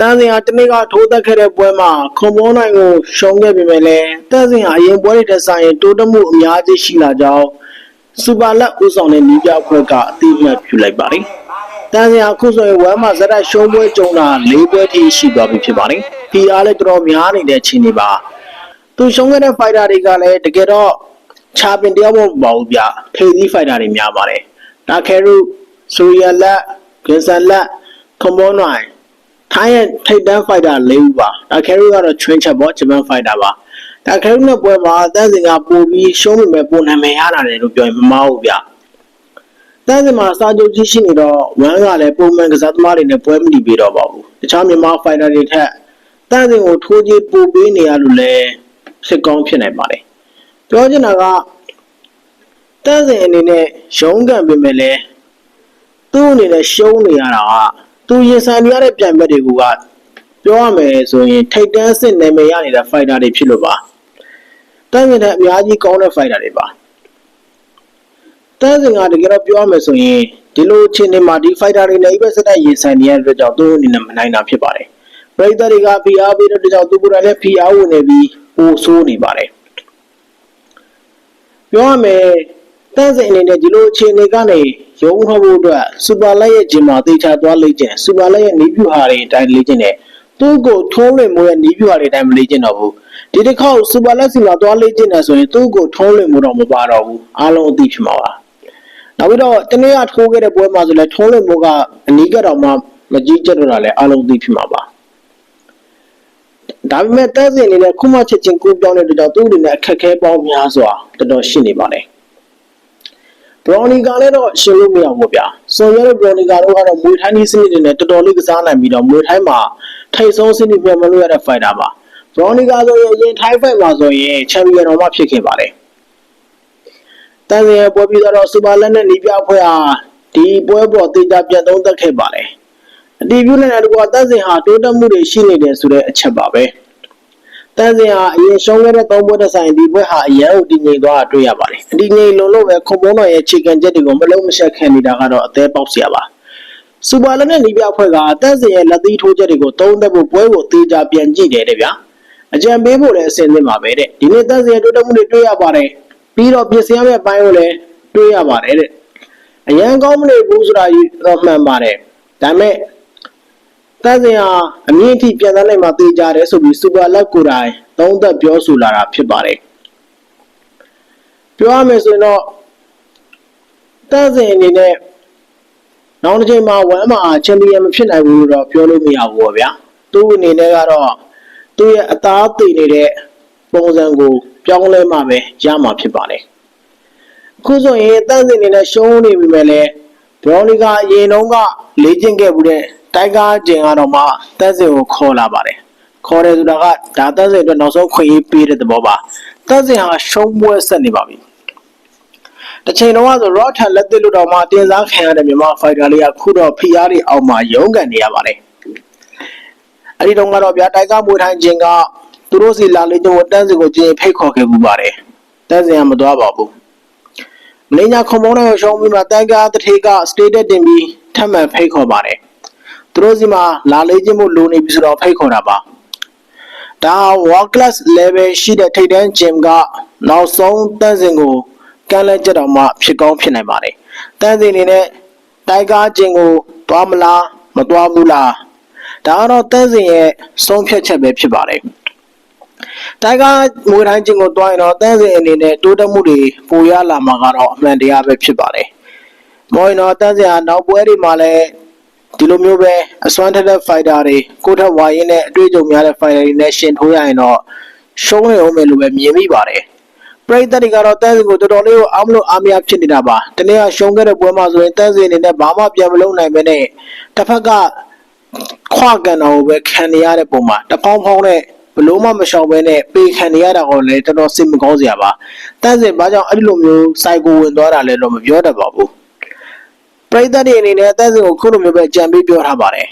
တန်းစင်ဟာတနေ့ကထိုးသက်ခဲ့တဲ့ပွဲမှာခွန်မောနိုင်ကိုရှုံးခဲ့ပေမဲ့လည်းတန်းစင်ဟာအရင်ပွဲတွေတက်ဆိုင်ရင်တိုးတက်မှုအများကြီးရှိလာကြောင်းစူပါလက်ဦးဆောင်တဲ့နီးပြအဖွဲ့ကအသိအမှတ်ပြုလိုက်ပါတယ်။တန်းစင်ဟာအခုဆိုရင်ဝမ်မှာဇက်တိုက်ရှုံးပွဲကြုံတာ၄ပွဲထိရှိသွားပြီဖြစ်ပါတယ်။ PR လည်းတော်တော်များနေတဲ့အခြေအနေပါ။သူရှုံးခဲ့တဲ့ fighter တွေကလည်းတကယ်တော့ချာပင်တယောက်မဟုတ်ပါဘူးဗျ။ထိပ်သီး fighter တွေများပါတယ်။ဒါခဲရုဆူရီယာလက်ဂင်ဆန်လက်ခွန်မောနိုင် ထိုင်းရဲ့ထိပ်တန်းဖိုက်တာ၄ဦးပါဒါခဲရီကတော့ချွင်းချက်ပေါ့ဂျပန်ဖိုက်တာပါဒါခဲရီနဲ့ပွဲမှာတန်းစင်ကပို့ပြီးရှုံးမိမဲ့ပုံနာမည်ရလာတယ်လို့ပြောရင်မမားဘူးဗျတန်းစင်မှာစာချုပ်ကြီးရှိနေတော့ဝမ်ကလည်းပုံမှန်ကစားသမားတွေနဲ့ပွဲမတီးပေးတော့ပါဘူးတခြားမြန်မာဖိုက်တာတွေထက်တန်းစင်ကိုထိုးကြီးပို့ပေးနေရလို့လည်းစစ်ကောင်းဖြစ်နိုင်ပါတယ်ပြောချင်တာကတန်းစင်အနေနဲ့ရုံးကန်ပြင်မဲ့လည်းသူ့အနေနဲ့ရှုံးနေရတာက သူရင်ဆိုင်နေရတဲ့ပြိုင်ဘက်တွေကပြောရမယ်ဆိုရင်ထိတ်တန်းစစ်နာမည်ရနေတဲ့ fighter တွေဖြစ်လို့ပါတန်းစင်တဲ့အများကြီးကောင်းတဲ့ fighter တွေပါတန်းစင်ကတကယ်တော့ပြောရမယ်ဆိုရင်ဒီလိုအခြေအနေမှာဒီ fighter တွေနဲ့အိပ်ပဲစတဲ့ရင်ဆိုင်နေရတဲ့အတွက်ကြောင့်သူတို့အနေနဲ့မနိုင်တာဖြစ်ပါတယ်ပရိသတ်တွေက PR ပေးတဲ့အတွက်ကြောင့်သူကိုယ်တိုင်လည်း PR ဝင်နေပြီးပိုဆိုးနေပါတယ်ပြောရမယ် တန်းစင်အနေနဲ့ဒီလိုအခြေအနေကနေရုံးထုတ်ဖို့အတွက်စူပါလက်ရဲ့ဂျင်မာတေချာသွားလေ့ကျင့်စူပါလက်ရဲ့နီးပြူဟာတွေအတိုင်းလေ့ကျင့်တယ်သူ့ကိုထုံးလွင်မိုးရဲ့နီးပြူဟာတွေအတိုင်းမလေ့ကျင့်တော့ဘူးဒီတစ်ခေါက်စူပါလက်စီမှာသွားလေ့ကျင့်တယ်ဆိုရင်သူ့ကိုထုံးလွင်မိုးတော့မပါတော့ဘူးအားလုံးအသိဖြစ်မှာပါနောက်ပြီးတော့တနေ့ကထိုးခဲ့တဲ့ပွဲမှာဆိုလဲထုံးလွင်မိုးကအနီးကတော့မှမကြီးကျက်တော့တာလဲအားလုံးသိဖြစ်မှာပါဒါပေမဲ့တက်စင်အနေနဲ့ခုမှချက်ချင်းကူပြောင်းတဲ့အတွက်ကြောင့်သူ့အနေနဲ့အခက်အခဲပေါင်းများစွာတော်တော်ရှိနေပါတယ်ဘ ရော်နီကလည်းတော့ရှင်းလို့မရဘူးဗျာ။ဆွန်ရဲတဲ့ဘရော်နီကတို့ကတော့မွေထိုင်းဒီစနစ်တွေနဲ့တော်တော်လေးကစားနိုင်ပြီးတော့မွေထိုင်းမှာထိတ်ဆုံးစနစ်ပြန်မလို့ရတဲ့ဖိုက်တာပါ။ဘရော်နီကဆိုရင်အရင်ထိုင်းဖိုက်မှာဆိုရင်ချန်ပီယံတော်မှဖြစ်ခဲ့ပါတယ်။တန်စင်ရဲ့ပွဲပြီးတော့စူပါလက်နဲ့နီးပြအဖွဲ့ဟာဒီပွဲပေါ်တေချာပြန်သုံးသက်ခဲ့ပါတယ်။အတီးပြုနေတဲ့လူကတန်စင်ဟာတိုးတက်မှုတွေရှိနေတယ်ဆိုတဲ့အချက်ပါပဲ။ တန်းစင်ဟာအရင်ရှုံးခဲ့တဲ့သုံးပွဲတစ်ဆိုင်ဒီပွဲဟာအရန်ကိုတည်ငြိမ်သွားတာတွေ့ရပါတယ်။အတည်ငြိမ်လုံးလို့ပဲခုံပုံးတော်ရဲ့ခြေကန်ချက်တွေကိုမလုံးမဆက်ခံနေတာကတော့အသေးပေါက်စရာပါ။စူပါလက်နဲ့နီးပြအဖွဲ့ကတန်းစင်ရဲ့လက်သီးထိုးချက်တွေကိုသုံးသက်ဖို့ပွဲကိုတေချာပြန်ကြည့်တယ်တဲ့ဗျာ။အကြံပေးဖို့လည်းအဆင်သင့်ပါပဲတဲ့။ဒီနေ့တန်းစင်ရဲ့တိုးတက်မှုတွေတွေ့ရပါတယ်။ပြီးတော့ပြင်ဆင်ရမယ့်အပိုင်းကိုလည်းတွေ့ရပါတယ်တဲ့အရန်ကောင်းမနေဘူးဆိုတာတော့မှန်ပါတယ်။ဒါပေမဲ့ တန်းစင်ဟာအမြင့်အထိပြန်သွားနိုင်မှသိကြတယ်ဆိုပြီးစူပါလက်ကိုယ်တိုင်သုံးသက်ပြောဆိုလာတာဖြစ်ပါတယ်ပြောရမယ်ဆိုရင်တော့တန်းစင်အနေနဲ့နောက်တစ်ချိန်မှာဝမ်းမှာချန်ပီယံမဖြစ်နိုင်ဘူးလို့တော့ပြောလို့မရဘူးပေါ့ဗျာသူ့အနေနဲ့ကတော့သူ့ရဲ့အသားသိနေတဲ့ပုံစံကိုပြောင်းလဲမှပဲရမှာဖြစ်ပါတယ်အခုဆိုရင်တန်းစင်အနေနဲ့ရှုံးနေပြီမဲ့လည်းဘရော်လီကအရင်တုန်းကလေ့ကျင့်ခဲ့မှုတဲ့ တိုက်ကားကျင်ကတော့မှတန်းစင်ကိုခေါ်လာပါတယ်ခေါ်တယ်ဆိုတာကဒါတန်းစင်အတွက်နောက်ဆုံးခွင့်ရေးပေးတဲ့သဘောပါတန်းစင်ဟာရှုံးပွဲဆက်နေပါပြီတစ်ချိန်တော့ဆို Rock ထန်လက်သစ်လို့တော့မှတင်စားခံရတဲ့မြန်မာဖိုက်တာလေးကခုတော့ဖိအားတွေအောက်မှာရုန်းကန်နေရပါတယ်အဲ့ဒီတော့ကတော့ဗျာတိုက်ကားမွေထိုင်းခြင်းကသူတို့စီလာလေးကျုံတန်းစင်ကိုကျင်းဖိတ်ခေါ်ခဲ့မှုပါတယ်တန်းစင်ကမသွားပါဘူးမင်းညာခုံမုံနဲ့ရှုံးပြီးမှတန်ကားတထေက status တင်ပြီးထပ်မံဖိတ်ခေါ်ပါတယ်သူ တို့စီမှာလာလေးချင်းမှုလိုနေပြီဆိုတော့ဖိတ်ခေါ်တာပါဒါ world class level ရှိတဲ့ထိပ်တန်း gym ကနောက်ဆုံးတန်းစင်ကိုကမ်းလှမ်းချက်တော်မှဖြစ်ကောင်းဖြစ်နိုင်ပါတယ်တန်းစင်အနေနဲ့တိုက်ကား gym ကိုတွားမလားမတွားဘူးလားဒါကတော့တန်းစင်ရဲ့ဆုံးဖြတ်ချက်ပဲဖြစ်ပါတယ်တိုက်ကမွေတိုင်းချင်းကိုတွားရင်တော့တန်းစင်အနေနဲ့တိုးတက်မှုတွေပိုရလာမှာကတော့အမှန်တရားပဲဖြစ်ပါတယ်။မော်ရင်တော့တန်းစင်ဟာနောက်ပွဲတွေမှာလည်း ဒီလိုမျိုးပဲအစွမ်းထက်တဲ့ fighter တွေကိုထက်ဝါရင်နဲ့အတွေ့အကြုံများတဲ့ fighter တွေနဲ့ရှင်ထိုးရရင်တော့ရှုံးနေအောင်မယ်လို့ပဲမြင်မိပါတယ်ပရိသတ်တွေကတော့တန်းစင်ကိုတော်တော်လေးကိုအားမလို့အားမရဖြစ်နေတာပါတနေ့ကရှုံးခဲ့တဲ့ပွဲမှာဆိုရင်တန်းစင်အနေနဲ့ဘာမှပြန်မလုပ်နိုင်ပဲနဲ့တစ်ဖက်ကခွာကန်တော်ကိုပဲခံနေရတဲ့ပုံမှာတပေါင်းပေါင်းနဲ့ဘလို့မှမရှောင်ဘဲနဲ့ပေခံနေရတာကိုလည်းတော်တော်စိတ်မကောင်းစရာပါတန်းစင်ဘာကြောင့်အဲ့ဒီလိုမျိုးစိုက်ကိုဝင်သွားတာလဲတော့မပြောတတ်ပါဘူး ပရိသတ်တွေအနေနဲ့တန်းစင်ကိုခုလိုမျိုးပဲကြံပြီးပြောထားပါတယ်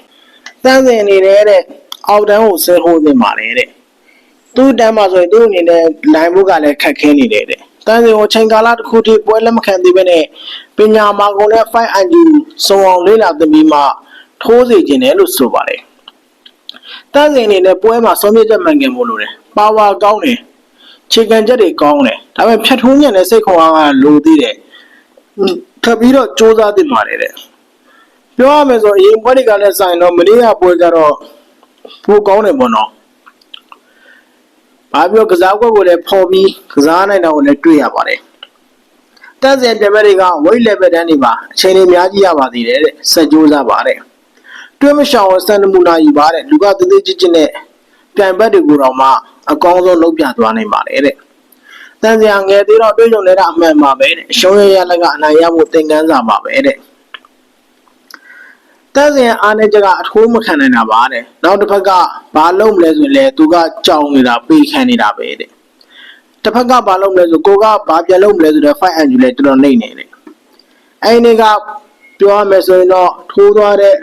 တန်းစင်အနေနဲ့တဲ့အောက်တန်းကိုဆဲဟိုးနေပါတယ်တဲ့သူ့တန်းမှာဆိုရင်သူ့အနေနဲ့နိုင်ဖို့ကလည်းခက်ခဲနေတယ်တဲ့တန်းစင်ကိုချိန်ကာလတစ်ခုထိပွဲလက်မခံသေးဘဲနဲ့ပညာမာကုန်နဲ့ 5IQ စုံအောင်လေးလာသပြီးမှထိုးစီခြင်းတယ်လို့ဆိုပါတယ်တန်းစင်အနေနဲ့ပွဲမှာဆုံးဖြတ်ချက်မှန်ကန်ဖို့လိုတယ်ပါဝါကောင်းတယ်ခြေကန်ချက်တွေကောင်းတယ်ဒါပေမဲ့ဖြတ်ထိုးညံ့တဲ့စိတ်ခွန်အားကလိုသေးတယ်ဟွန်း ထပ်ပြီးတော့စ조사တင်ပါတယ်တဲ့ပြောရမယ်ဆိုအရင်ပွဲတွေကလည်းဆိုင်တော့မနေ့ကပွဲကတော့ပိုကောင်းတယ်ပေါ့နော်ဘာပြောကစားကွက်ကိုလည်းဖော်ပြီးကစားနိုင်တာကိုလည်းတွေ့ရပါတယ်တက်စင်ပြမဲ့တွေက weight level တန်းတွေပါအချိန်တွေအများကြီးရပါသေးတယ်တဲ့စက်ကြိုးစားပါတယ်တွင်းမရှောင်စံနမူနာယူပါတဲ့လူကတသေးချစ်ချစ်နဲ့ပြိုင်ဘက်တွေကိုတော့မှအကောင်းဆုံးလုပ်ပြသွားနိုင်ပါတယ်တဲ့ တန်စရာငယ်သေးတော့တွေးကြုံနေတာအမှန်ပါပဲတဲ့အရှုံးရရလက်ကအနိုင်ရဖို့သင်ခန်းစာပါပဲတဲ့တန်စရာအားနေချက်ကအထိုးမခံနိုင်တာပါတဲ့နောက်တစ်ဖက်ကဘာလုပ်မလဲဆိုရင်လေသူကကြောင်နေတာပေးခံနေတာပဲတဲ့တစ်ဖက်ကဘာလုပ်မလဲဆိုကိုကဘာပြန်လုပ်မလဲဆိုတော့ fight and ယူလဲတော်တော်နှိမ့်နေတယ်အဲ့ဒီကပြောရမယ်ဆိုရင်တော့ထိုးသွားတဲ့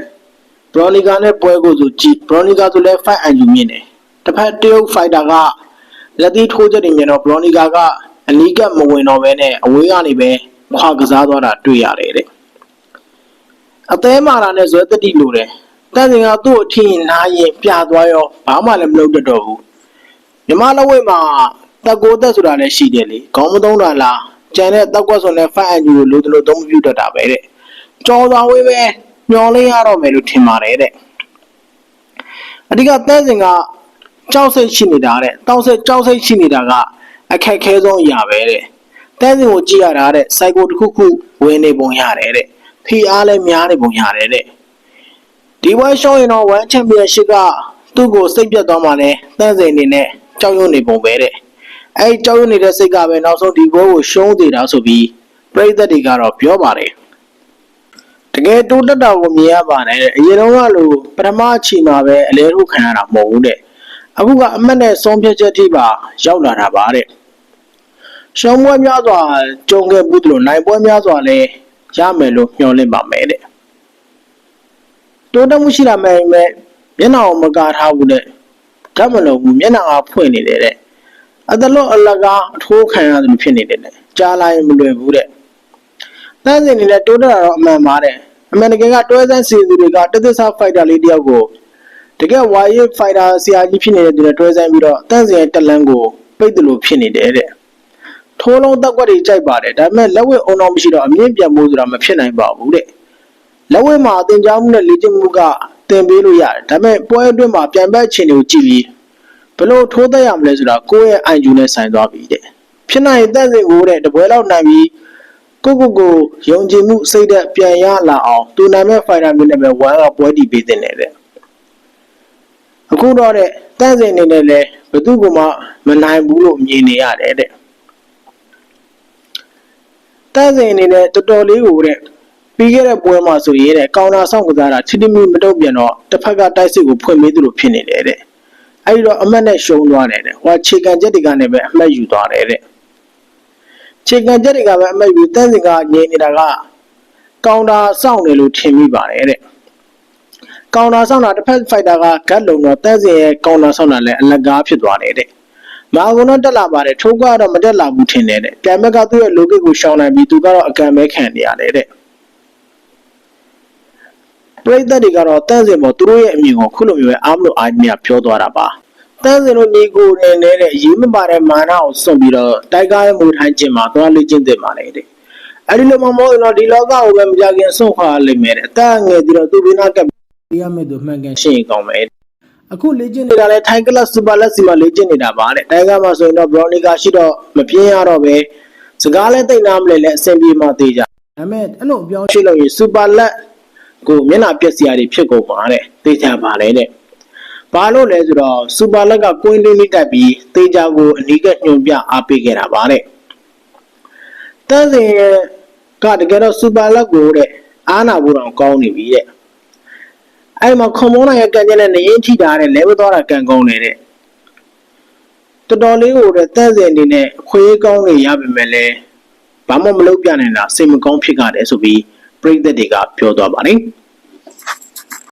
ဘရော်နီကာနဲ့ပွဲကိုဆိုကြည့်ဘရော်နီကာဆိုလဲ fight and you မြင်တယ်တစ်ဖက်တရုတ် fighter က လက်သီးထိုးချက်တွေမြင်တော့ဘရော်နီကာကအနီးကပ်မဝင်တော့ဘဲနဲ့အဝေးကနေပဲခွာကစားသွားတာတွေ့ရတယ်တဲ့အသေးမာတာနဲ့ဇွဲတတိလိုတယ်တန်စင်ကသူ့အထင်နားရင်ပြသွားရောဘာမှလည်းမလုပ်တတ်တော့ဘူးမြမလက်ဝဲမှာတက်ကိုတက်ဆိုတာလည်းရှိတယ်လေခေါင်းမသုံးတာလားကျန်တဲ့တက်ကွက်ဆိုလည်း fight and you ကိုလိုတယ်လို့သုံးမပြုတတ်တာပဲတဲ့ကြော်သွားဝေးပဲမျောလင်းရတော့မယ်လို့ထင်ပါတယ်တဲ့အဓိကတန်းစင်က ကြောက်စိတ်ရှိနေတာတဲ့တောက်စိတ်ကြောက်စိတ်ရှိနေတာကအခက်ခဲဆုံးအရာပဲတဲ့တန်းစင်ကိုကြည့်ရတာတဲ့စိုက်ကိုတစ်ခုခုဝင်နေပုံရတယ်တဲ့ဖီအားလည်းများနေပုံရတယ်တဲ့ဒီဘွဲရှောင်းရင်တော့1 championship ကသူ့ကိုစိတ်ပြတ်သွားမှလည်းတန်းစင်အနေနဲ့ကြောက်ရွံ့နေပုံပဲတဲ့အဲဒီကြောက်ရွံ့နေတဲ့စိတ်ကပဲနောက်ဆုံးဒီဘွဲကိုရှုံးသေးတာဆိုပြီးပရိသတ်တွေကတော့ပြောပါတယ်တကယ်တိုးတက်တာကိုမြင်ရပါတယ်တဲ့အရင်တော့ကလိုပထမအချိန်မှာပဲအလဲထုတ်ခံရတာမဟုတ်ဘူးတဲ့ အခုကအမတ်နဲ့ဆုံးဖြတ်ချက်ထိပါရောက်လာတာပါတဲ့ရှုံးပွဲများစွာကြုံခဲ့ဘူးသလိုနိုင်ပွဲများစွာလည်းရမယ်လို့မျှော်လင့်ပါမယ်တဲ့တိုးတက်မှုရှိလာမယ်မဲ့မျက်နှာကိုမကာထားဘူးတဲ့ဓာတ်မလို့ဘူးမျက်နှာကဖွင့်နေတယ်တဲ့အတလို့အလကားအထိုးခံရတယ်လို့ဖြစ်နေတယ်တဲ့ကြားလာရင်မလွယ်ဘူးတဲ့တန်းစင်နေနဲ့တိုးတက်တာတော့အမှန်ပါတဲ့အမှန်တကယ်ကတွဲဆန်းစီသူတွေကတသစ္စာဖိုက်တာလေးတယောက်ကို တကယ်ဝါရီဖိုက်တာဆရာကြီးဖြစ်နေတဲ့သူနဲ့တွဲဆန်းပြီးတော့တန်းစင်ရဲ့တက်လန်းကိုပိတ်တယ်လို့ဖြစ်နေတယ်တဲ့ထိုးလုံးတက်ကွက်တွေကြိုက်ပါတယ်ဒါပေမဲ့လက်ဝဲအုံအောင်မရှိတော့အမြင့်ပြတ်မှုဆိုတာမဖြစ်နိုင်ပါဘူးတဲ့လက်ဝဲမှာအတင်ကြားမှုနဲ့လေ့ကျင့်မှုကတင်ပေးလို့ရတယ်ဒါပေမဲ့ပွဲအတွင်းမှာပြန်ပတ်ခြင်းတွေကိုကြည့်ပြီးဘယ်လိုထိုးသက်ရမလဲဆိုတာကိုယ့်ရဲ့ IQ နဲ့ဆိုင်သွားပြီတဲ့ဖြစ်နိုင်ရင်တန်းစင်ကိုတဲ့တပွဲလောက်နိုင်ပြီးကိုကိုကိုယုံကြည်မှုစိတ်သက်ပြန်ရလာအောင်တူနာမဲ့ဖိုင်တာမျိုးနဲ့ပဲဝမ်းကပွဲတီးပေးတဲ့တဲ့ အခုတော့တဲ့တန့်စင်အနေနဲ့လည်းဘသူကမှမနိုင်ဘူးလို့မြင်နေရတယ်တဲ့တန့်စင်အနေနဲ့တော်တော်လေးကိုတဲ့ပြီးခဲ့တဲ့ပွဲမှာဆိုရင်တဲ့ကောင်တာဆောင်ကစားတာချစ်တိမီမတုတ်ပြန်တော့တစ်ဖက်ကတိုက်စစ်ကိုဖွင့်ပေးသလိုဖြစ်နေတယ်တဲ့အဲဒီတော့အမတ်နဲ့ရှုံးသွားတယ်တဲ့ဟိုခြေကန်ချက်တွေကလည်းပဲအမတ်ယူသွားတယ်တဲ့ခြေကန်ချက်တွေကပဲအမိတ်ပြီးတန်းစင်ကငြိမ်နေတာကကောင်တာစောင့်တယ်လို့ထင်မိပါတယ်တဲ့ ကောင်တာစောင့်တာတစ်ဖက်ဖိုက်တာကဂတ်လုံတော့တန်းစင်ရဲ့ကောင်တာစောင့်တာလည်းအလကားဖြစ်သွားတယ်တဲ့မာကုံတော့တက်လာပါတယ်ထိုးကတော့မတက်လာဘူးထင်တယ်တဲ့ပြန်မက်ကသူ့ရဲ့ logic ကိုရှောင်နိုင်ပြီးသူကတော့အကံမဲခံနေရတယ်တဲ့ပရိသတ်တွေကတော့တန်းစင်ပေါ်သူတို့ရဲ့အမြင်ကိုခုလိုမျိုးပဲအားမလို့အားမြပြောသွားတာပါတန်းစင်တို့ညီကိုနေနေတဲ့ရေးမပါတဲ့မာနကိုစွန့်ပြီးတော့တိုက်ကားရဲ့မူထိုင်းကျင်မှာသွားလေ့ကျင့်သင့်ပါလေတဲ့အဲ့ဒီလိုမှမဟုတ်ရင်တော့ဒီလောကကိုပဲမကြခင်စွန့်ခွာလိမ့်မယ်တဲ့အသက်ငယ်ပြီးတော့သူ့ဘေးနားကပ် ပြရမယ်သူမှန်ကန်ရှင်းရင်ကောင်းမယ်အခုလေ့ကျင့်နေတာလဲထိုင်းကလပ်စူပါလက်စီမှာလေ့ကျင့်နေတာပါတဲ့တိုင်ကမှာဆိုရင်တော့ဘရော်နီကာရှိတော့မပြင်းရတော့ပဲစကားလဲတိတ်နာမလဲလဲအဆင်ပြေမှသေးကြဒါပေမဲ့အဲ့လိုအပြောင်းရှိလို့ရင်စူပါလက်ကိုမျက်နှာပြက်စရာတွေဖြစ်ကုန်ပါတဲ့သိကြပါလေတဲ့ဘာလို့လဲဆိုတော့စူပါလက်ကကွင်းလေးလေးတက်ပြီးတေချာကိုအနီးကညွန်ပြအားပေးခဲ့တာပါတဲ့တန်းစင်ရဲ့ကတကယ်တော့စူပါလက်ကိုတဲ့အားနာဖို့တော့ကောင်းနေပြီတဲ့ အဲ့မှာခွန်မုန်းနိုင်ရဲ့ကန်ကျက်နဲ့နေရင်ထိတာတဲ့လဲဝသွားတာကန်ကောင်းနေတဲ့တော်တော်လေးကိုတဲ့တန်းစင်အနေနဲ့အခွေးကောင်းနေရပါမယ်လဲဘာမှမလုပ်ပြနိုင်တာစိတ်မကောင်းဖြစ်ကြတယ်ဆိုပြီးပြိသက်တွေကပြောသွားပါတယ်